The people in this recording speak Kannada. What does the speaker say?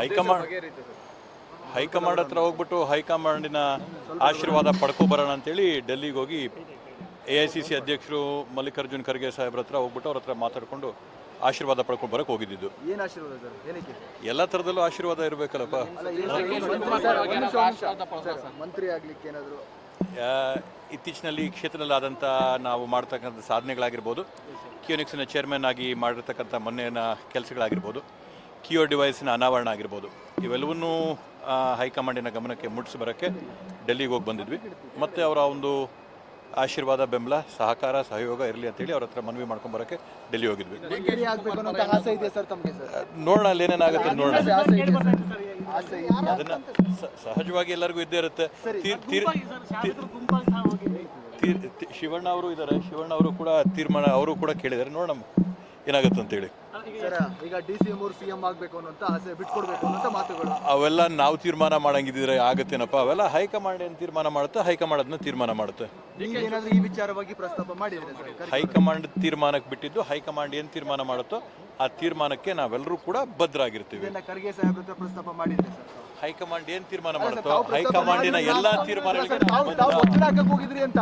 ಹೈಕಮಾಂಡ್ ಹೈಕಮಾಂಡ್ ಹತ್ರ ಹೋಗ್ಬಿಟ್ಟು ಹೈಕಮಾಂಡಿನ ಆಶೀರ್ವಾದ ಪಡ್ಕೊಬರೋಣ ಅಂತೇಳಿ ಡೆಲ್ಲಿಗೆ ಹೋಗಿ ಎ ಐ ಸಿ ಸಿ ಅಧ್ಯಕ್ಷರು ಮಲ್ಲಿಕಾರ್ಜುನ್ ಖರ್ಗೆ ಸಾಹೇಬ್ರ ಹತ್ರ ಹೋಗ್ಬಿಟ್ಟು ಅವ್ರ ಹತ್ರ ಮಾತಾಡ್ಕೊಂಡು ಆಶೀರ್ವಾದ ಪಡ್ಕೊಂಡು ಬರೋಕೆ ಹೋಗಿದ್ದಿದ್ದು. ಏನ್ ಆಶೀರ್ವಾದ ಸರ್? ಏನಕ್ಕೆ? ಎಲ್ಲ ಥರದಲ್ಲೂ ಆಶೀರ್ವಾದ ಇರಬೇಕಲ್ಲಪ್ಪ. ಇತ್ತೀಚಿನಲ್ಲಿ ಈ ಕ್ಷೇತ್ರದಲ್ಲಿ ಆದಂಥ ನಾವು ಮಾಡ್ತಕ್ಕಂಥ ಸಾಧನೆಗಳಾಗಿರ್ಬೋದು. ಕ್ಯೂನಿಕ್ಸಿನ ಚೇರ್ಮನ್ ಆಗಿ ಮಾಡಿರ್ತಕ್ಕಂಥ ಮೊನ್ನೆಯ ಕೆಲಸಗಳಾಗಿರ್ಬೋದು. ಕಿಯೋ ಡಿವೈಸಿನ ಅನಾವರಣ ಆಗಿರ್ಬೋದು. ಇವೆಲ್ಲವನ್ನೂ ಹೈಕಮಾಂಡಿನ ಗಮನಕ್ಕೆ ಮುಟ್ಟಿಸಿ ಬರೋಕ್ಕೆ ಡೆಲ್ಲಿಗೆ ಹೋಗಿ ಬಂದಿದ್ವಿ. ಮತ್ತು ಅವರ ಒಂದು ಆಶೀರ್ವಾದ ಬೆಂಬಲ ಸಹಕಾರ ಸಹಯೋಗ ಇರಲಿ ಅಂತೇಳಿ ಅವ್ರ ಹತ್ರ ಮನವಿ ಮಾಡ್ಕೊಂಡು ಬರೋಕ್ಕೆ ಡೆಲ್ಲಿ ಹೋಗಿದ್ವಿ. ನೋಡೋಣ ಅಲ್ಲಿ ಏನೇನಾಗುತ್ತೆ ನೋಡೋಣ. ಅದನ್ನು ಸಹಜವಾಗಿ ಎಲ್ಲರಿಗೂ ಇದ್ದೇ ಇರುತ್ತೆ. ಶಿವಣ್ಣ ಅವರು ಇದ್ದಾರೆ ಶಿವಣ್ಣ ಅವರು ಕೂಡ ತೀರ್ಮಾನ ಅವರು ಕೂಡ ಕೇಳಿದ್ದಾರೆ. ನೋಡೋಣ ಏನಾಗುತ್ತೆ ಅಂತೇಳಿ ಸರ್ ಈಗ ಡಿ ಸಿ ಎಂ ಸಿಎಂ ಆಗ್ಬೇಕು ಅನ್ನೋಂತ ಆಸೆ ಬಿಟ್ಕೊಡ್ಬೇಕು ಅನ್ನೋಂತ ಮಾತುಗಳು. ಅವೆಲ್ಲ ನಾವು ತೀರ್ಮಾನ ಮಾಡಂಗಿದ್ರೆ ಆಗತ್ತೇನಪ್ಪ? ಅವೆಲ್ಲ ಹೈಕಮಾಂಡ್ ಏನು ತೀರ್ಮಾನ ಮಾಡುತ್ತೆ? ಹೈಕಮಾಂಡ್ ಅದನ್ನ ತೀರ್ಮಾನ ಮಾಡುತ್ತೆ. ಏನಾದ್ರು ಈ ವಿಚಾರವಾಗಿ ಪ್ರಸ್ತಾಪ ಮಾಡಿದ್ರೆ ಹೈಕಮಾಂಡ್ ತೀರ್ಮಾನಕ್ಕೆ ಬಿಟ್ಟಿದ್ದು ಹೈಕಮಾಂಡ್ ಏನು ತೀರ್ಮಾನ ಮಾಡುತ್ತೋ ಆ ತೀರ್ಮಾನಕ್ಕೆ ನಾವೆಲ್ಲರೂ ಕೂಡ ಬದ್ಧರಾಗಿರ್ತೀವಿ ಖರ್ಗೆ ಸಾಹೇಬ್ರ ಹತ್ರ ಪ್ರಸ್ತಾಪ ಮಾಡಿದ್ರೆ ಸರ್ ಹೈಕಮಾಂಡ್ ಏನು ತೀರ್ಮಾನ ಮಾಡುತ್ತೋ? ಹೈಕಮಾಂಡಿನ ಎಲ್ಲ ತೀರ್ಮಾನಗಳಿಗೆ ಹೋಗಿದ್ರಿ ಅಂತ.